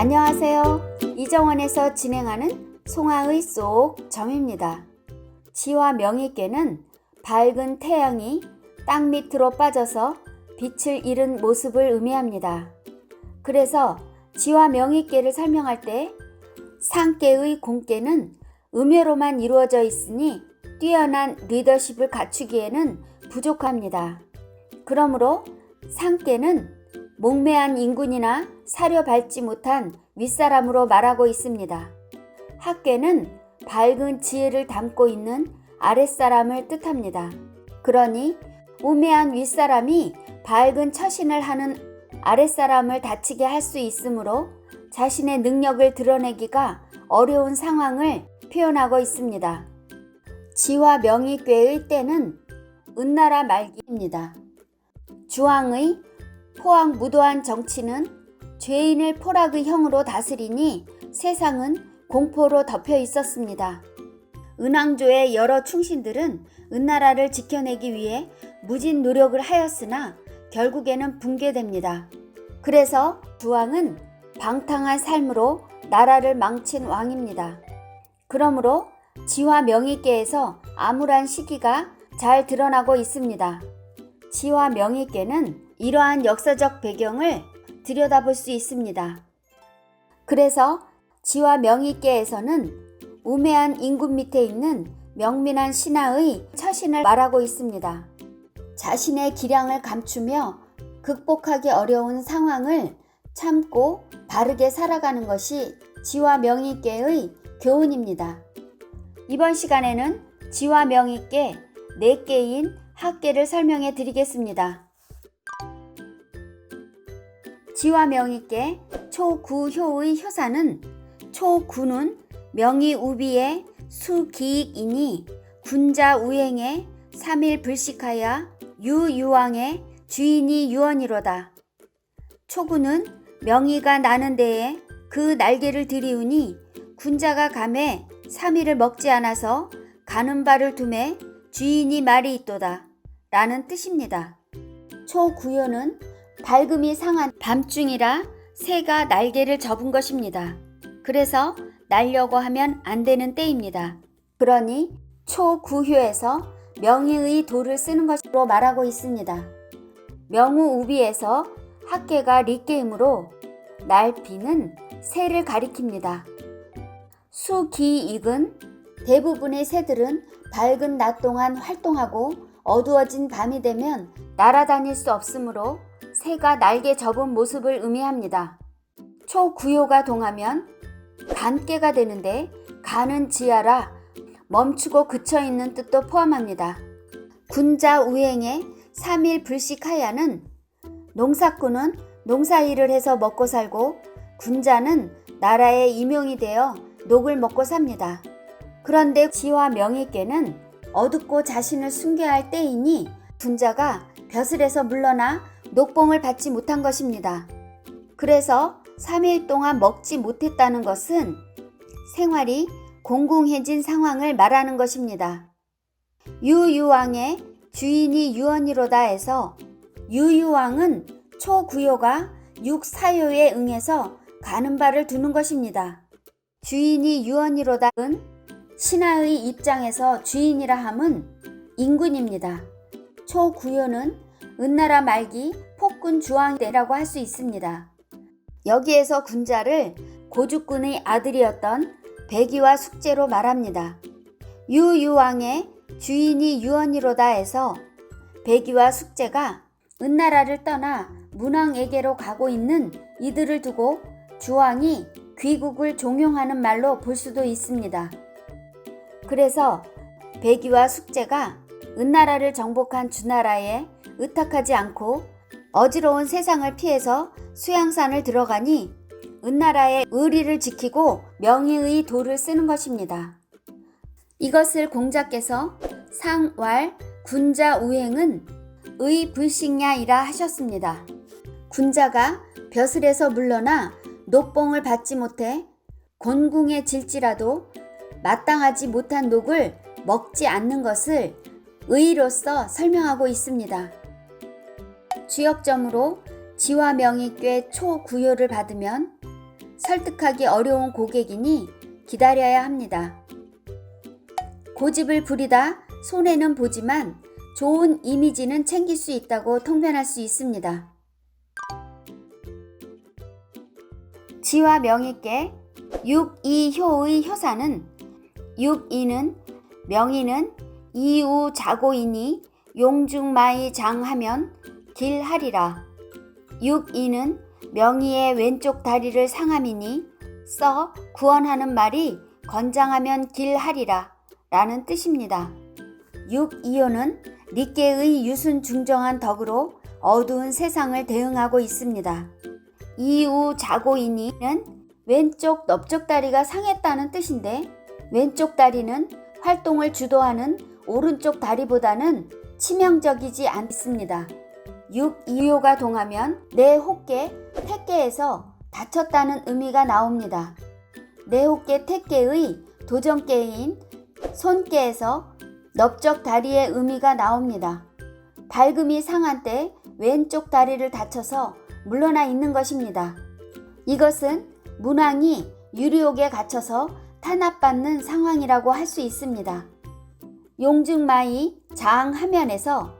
안녕하세요. 이정원에서 진행하는 송화의 쏙 점입니다. 지와 명의께는 밝은 태양이 땅 밑으로 빠져서 빛을 잃은 모습을 의미합니다. 그래서 지와 명의께를 설명할 때 상계의 공께는 음효로만 이루어져 있으니 뛰어난 리더십을 갖추기에는 부족합니다. 그러므로 상계는 목매한 인군이나 사려 밟지 못한 윗사람으로 말하고 있습니다. 학계는 밝은 지혜를 담고 있는 아랫사람을 뜻합니다. 그러니 우매한 윗사람이 밝은 처신을 하는 아랫사람을 다치게 할 수 있으므로 자신의 능력을 드러내기가 어려운 상황을 표현하고 있습니다. 지와 명의괴의 때는 은나라 말기입니다. 주왕의 포악 무도한 정치는 죄인을 포락의 형으로 다스리니 세상은 공포로 덮여 있었습니다. 은왕조의 여러 충신들은 은나라를 지켜내기 위해 무진 노력을 하였으나 결국에는 붕괴됩니다. 그래서 주왕은 방탕한 삶으로 나라를 망친 왕입니다. 그러므로 지와 명의계에서 암울한 시기가 잘 드러나고 있습니다. 지와 명의계는 이러한 역사적 배경을 들여다볼 수 있습니다. 그래서 지와 명의계에서는 우매한 인군 밑에 있는 명민한 신하의 처신을 말하고 있습니다. 자신의 기량을 감추며 극복하기 어려운 상황을 참고 바르게 살아가는 것이 지와 명의계의 교훈입니다. 이번 시간에는 지와 명의계 4개인 학계를 설명해 드리겠습니다. 지와 명의계 초구효의 효사는 초구는 명의 우비의 수기익이니 군자 우행의 삼일 불식하여 유유왕의 주인이 유언이로다. 초구는 명의가 나는 데에 그 날개를 들이우니 군자가 감에 3일을 먹지 않아서 가는 바를 둠에 주인이 말이 있도다. 라는 뜻입니다. 초구요는 밝음이 상한 밤중이라 새가 날개를 접은 것입니다. 그래서 날려고 하면 안 되는 때입니다. 그러니 초구효에서 명의의 도를 쓰는 것으로 말하고 있습니다. 명우우비에서 학계가 리게임으로 날비는 새를 가리킵니다. 수기익은 대부분의 새들은 밝은 낮 동안 활동하고 어두워진 밤이 되면 날아다닐 수 없으므로 새가 날개 접은 모습을 의미합니다. 초구요가 동하면 간깨가 되는데 가는 지하라 멈추고 그쳐 있는 뜻도 포함합니다. 군자 우행의 3일 불식하야는 농사꾼은 농사일을 해서 먹고 살고 군자는 나라의 임용이 되어 녹을 먹고 삽니다. 그런데 지와 명의께는 어둡고 자신을 숨겨야 할 때이니 군자가 벼슬에서 물러나 녹봉을 받지 못한 것입니다. 그래서 3일 동안 먹지 못했다는 것은 생활이 공공해진 상황을 말하는 것입니다. 유유왕의 주인이 유언이로다 해서 유유왕은 초구요가 육사요에 응해서 가는 바를 두는 것입니다. 주인이 유언이로다은 신하의 입장에서 주인이라 함은 인군입니다. 초구요는 은나라 말기 폭군 주왕 때라고 할 수 있습니다. 여기에서 군자를 고주꾼의 아들이었던 백이와 숙제로 말합니다. 유유왕의 주인이 유언이로다 해서 백이와 숙제가 은나라를 떠나 문왕에게로 가고 있는 이들을 두고 주왕이 귀국을 종용하는 말로 볼 수도 있습니다. 그래서 백이와 숙제가 은나라를 정복한 주나라에 의탁하지 않고 어지러운 세상을 피해서 수양산을 들어가니 은나라의 의리를 지키고 명의의 도를 쓰는 것입니다. 이것을 공자께서 상왈 군자 우행은 의 불식야이라 하셨습니다. 군자가 벼슬에서 물러나 녹봉을 받지 못해 곤궁에 질지라도 마땅하지 못한 녹을 먹지 않는 것을 의로서 설명하고 있습니다. 주역점으로 지와 명의 꽤 초구요를 받으면 설득하기 어려운 고객이니 기다려야 합니다. 고집을 부리다 손해는 보지만 좋은 이미지는 챙길 수 있다고 통변할 수 있습니다. 지와 명의께 육이효의 효사는 육이는 명의는 이우자고이니 용중마이 장하면 길하리라. 육이는 명의의 왼쪽 다리를 상함이니 써 구원하는 말이 건장하면 길하리라 라는 뜻입니다. 육이호는 니케의 유순 중정한 덕으로 어두운 세상을 대응하고 있습니다. 이우 자고이니는 왼쪽 넓적 다리가 상했다는 뜻인데 왼쪽 다리는 활동을 주도하는 오른쪽 다리보다는 치명적이지 않습니다. 6, 2호가 동하면 내 호께 택계에서 다쳤다는 의미가 나옵니다. 내 호께 택계의 도전계인 손께에서 넓적 다리의 의미가 나옵니다. 밝음이 상한 때 왼쪽 다리를 다쳐서 물러나 있는 것입니다. 이것은 문왕이 유리옥에 갇혀서 탄압받는 상황이라고 할 수 있습니다. 용증마이 장하면에서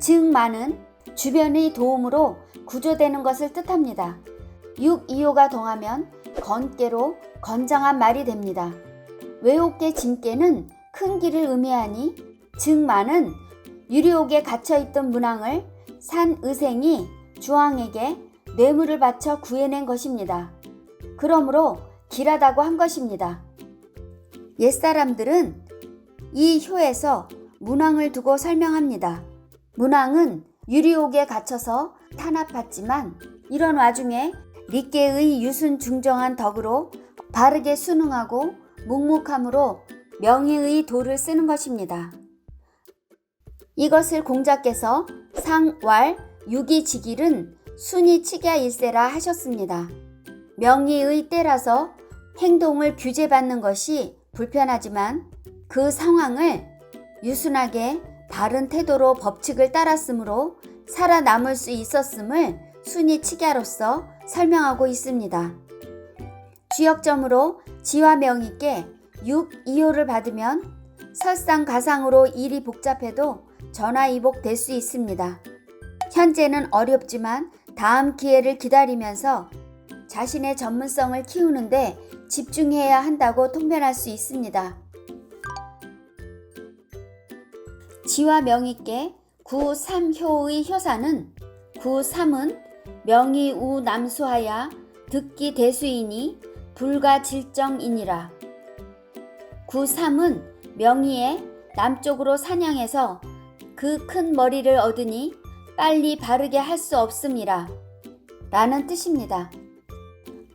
증마는 주변의 도움으로 구조되는 것을 뜻합니다. 6, 2호가 동하면 건깨로 건장한 말이 됩니다. 외옥계 진깨는 큰 길을 의미하니 증마는 유리옥에 갇혀있던 문왕을 산 의생이 주왕에게 뇌물을 바쳐 구해낸 것입니다. 그러므로 길하다고 한 것입니다. 옛사람들은 이 효에서 문왕을 두고 설명합니다. 문왕은 유리옥에 갇혀서 탄압받지만 이런 와중에 리께의 유순 중정한 덕으로 바르게 순응하고 묵묵함으로 명예의 도를 쓰는 것입니다. 이것을 공자께서 상왈 유기직일은 순이 칙야 일세라 하셨습니다. 명의의 때라서 행동을 규제받는 것이 불편하지만 그 상황을 유순하게 바른 태도로 법칙을 따랐으므로 살아남을 수 있었음을 순위 칙야로서 설명하고 있습니다. 주역점으로 지와 명의께 6, 2호를 받으면 설상가상으로 일이 복잡해도 전화이복 될 수 있습니다. 현재는 어렵지만 다음 기회를 기다리면서 자신의 전문성을 키우는데 집중해야 한다고 통변할 수 있습니다. 지와 명의께 구3효의 효사는 구3은 명의 우 남수하야 듣기 대수이니 불가 질정이니라. 구3은 명의에 남쪽으로 사냥해서 그 큰 머리를 얻으니 빨리 바르게 할 수 없음이라. 라는 뜻입니다.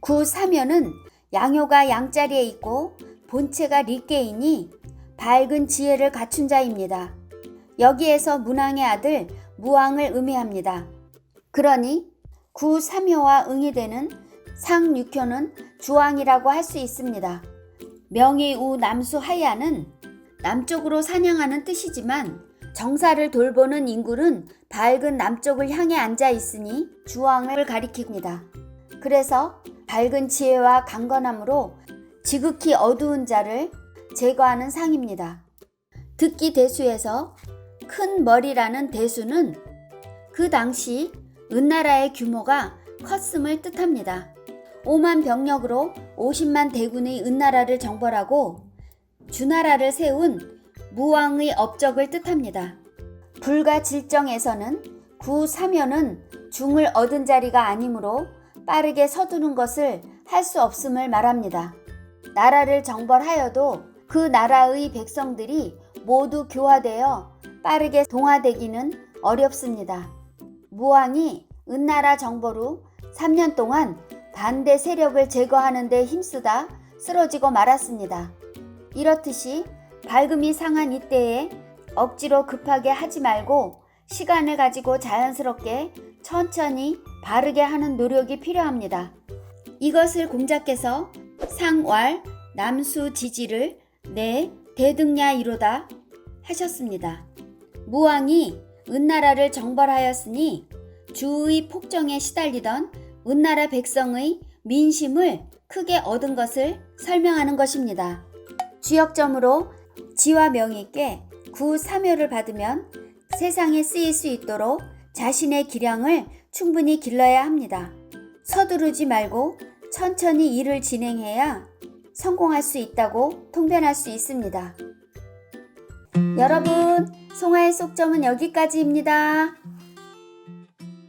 구3면은 양효가 양자리에 있고 본체가 리께이니 밝은 지혜를 갖춘 자입니다. 여기에서 문왕의 아들 무왕을 의미합니다. 그러니 구3효와 응이 되는 상육효는 주왕이라고 할 수 있습니다. 명의우 남수 하야는 남쪽으로 사냥하는 뜻이지만 정사를 돌보는 인구는 밝은 남쪽을 향해 앉아 있으니 주왕을 가리킵니다. 그래서 밝은 지혜와 강건함으로 지극히 어두운 자를 제거하는 상입니다. 듣기 대수에서 큰 머리라는 대수는 그 당시 은나라의 규모가 컸음을 뜻합니다. 5만 병력으로 50만 대군의 은나라를 정벌하고 주나라를 세운 무왕의 업적을 뜻합니다. 불가 질정에서는 구 사면은 중을 얻은 자리가 아니므로 빠르게 서두는 것을 할 수 없음을 말합니다. 나라를 정벌하여도 그 나라의 백성들이 모두 교화되어 빠르게 동화되기는 어렵습니다. 무왕이 은나라 후 3년 동안 반대 세력을 제거하는 데 힘쓰다 쓰러지고 말았습니다. 이렇듯이 밝음이 상한 이때에 억지로 급하게 하지 말고 시간을 가지고 자연스럽게 천천히 바르게 하는 노력이 필요합니다. 이것을 공자께서 상왈 남수 지지를 내 대등야 이로다 하셨습니다. 무왕이 은나라를 정벌하였으니 주의 폭정에 시달리던 은나라 백성의 민심을 크게 얻은 것을 설명하는 것입니다. 주역점으로 지와 명이 있게 구 사묘를 받으면 세상에 쓰일 수 있도록 자신의 기량을 충분히 길러야 합니다. 서두르지 말고 천천히 일을 진행해야 성공할 수 있다고 통변할 수 있습니다. 여러분, 송아의 속점은 여기까지입니다.